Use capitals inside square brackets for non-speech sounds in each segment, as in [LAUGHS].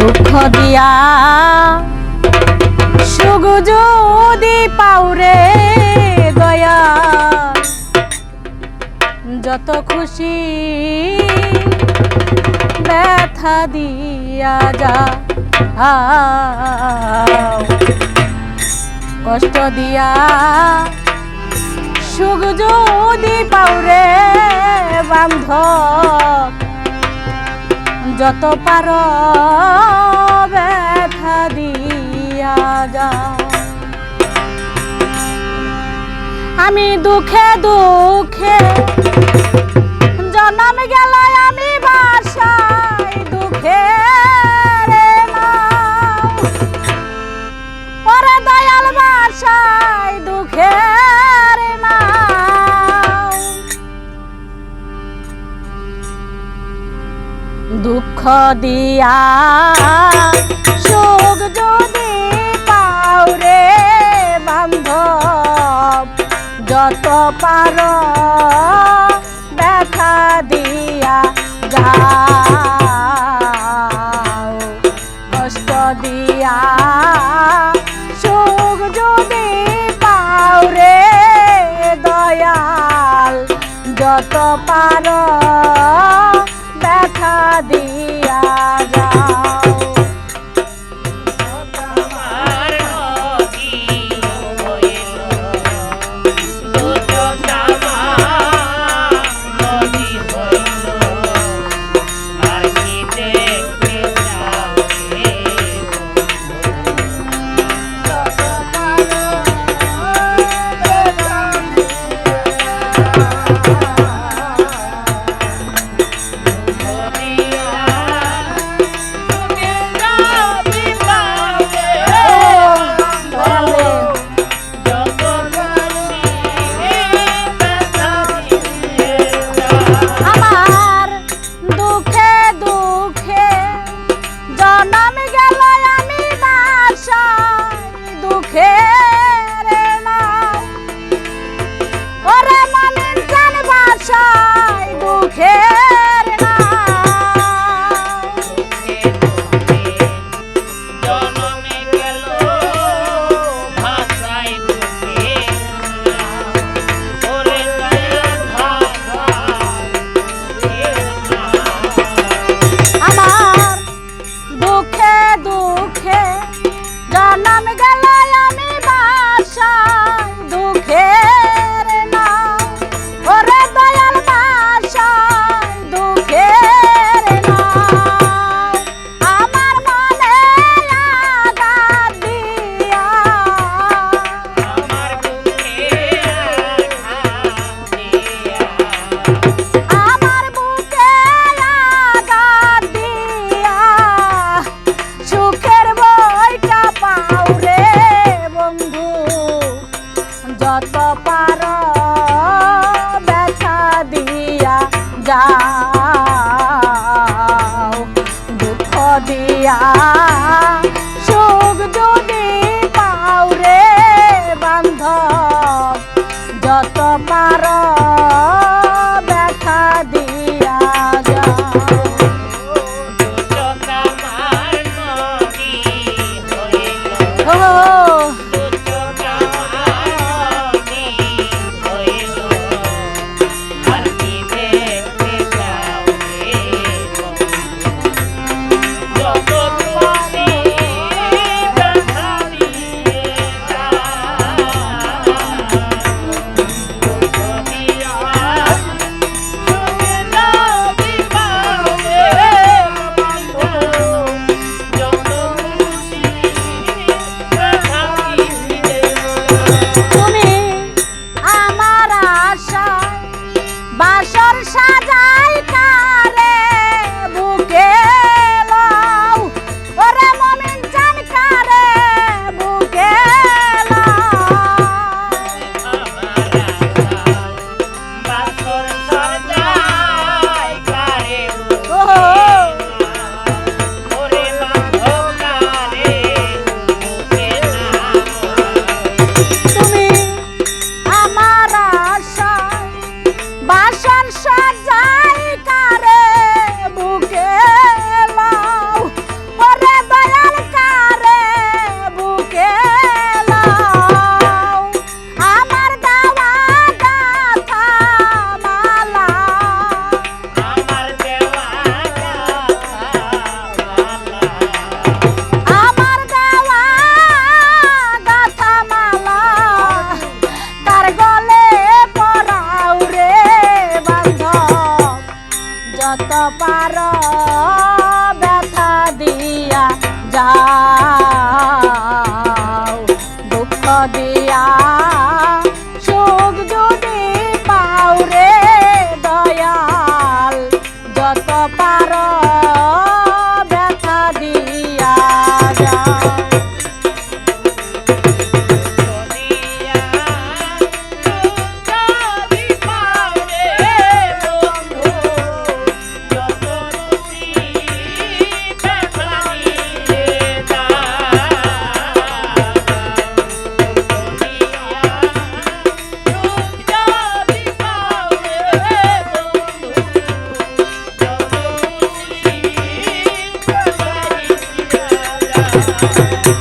দুঃখ দিয়া সুখ যদি পাউরে দয়া। যত খুশি ব্যথা দিয়া যা। কষ্ট দিয়া সুখ যদি পাউরে বান্ধ যত পার ব্যথা দিয়া যা আমি দুঃখে দুঃখ দুঃখ দিয়া শোক যদি পাওরে বান্ধব যত পার নামে Thank [LAUGHS] you.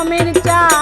রকমের চা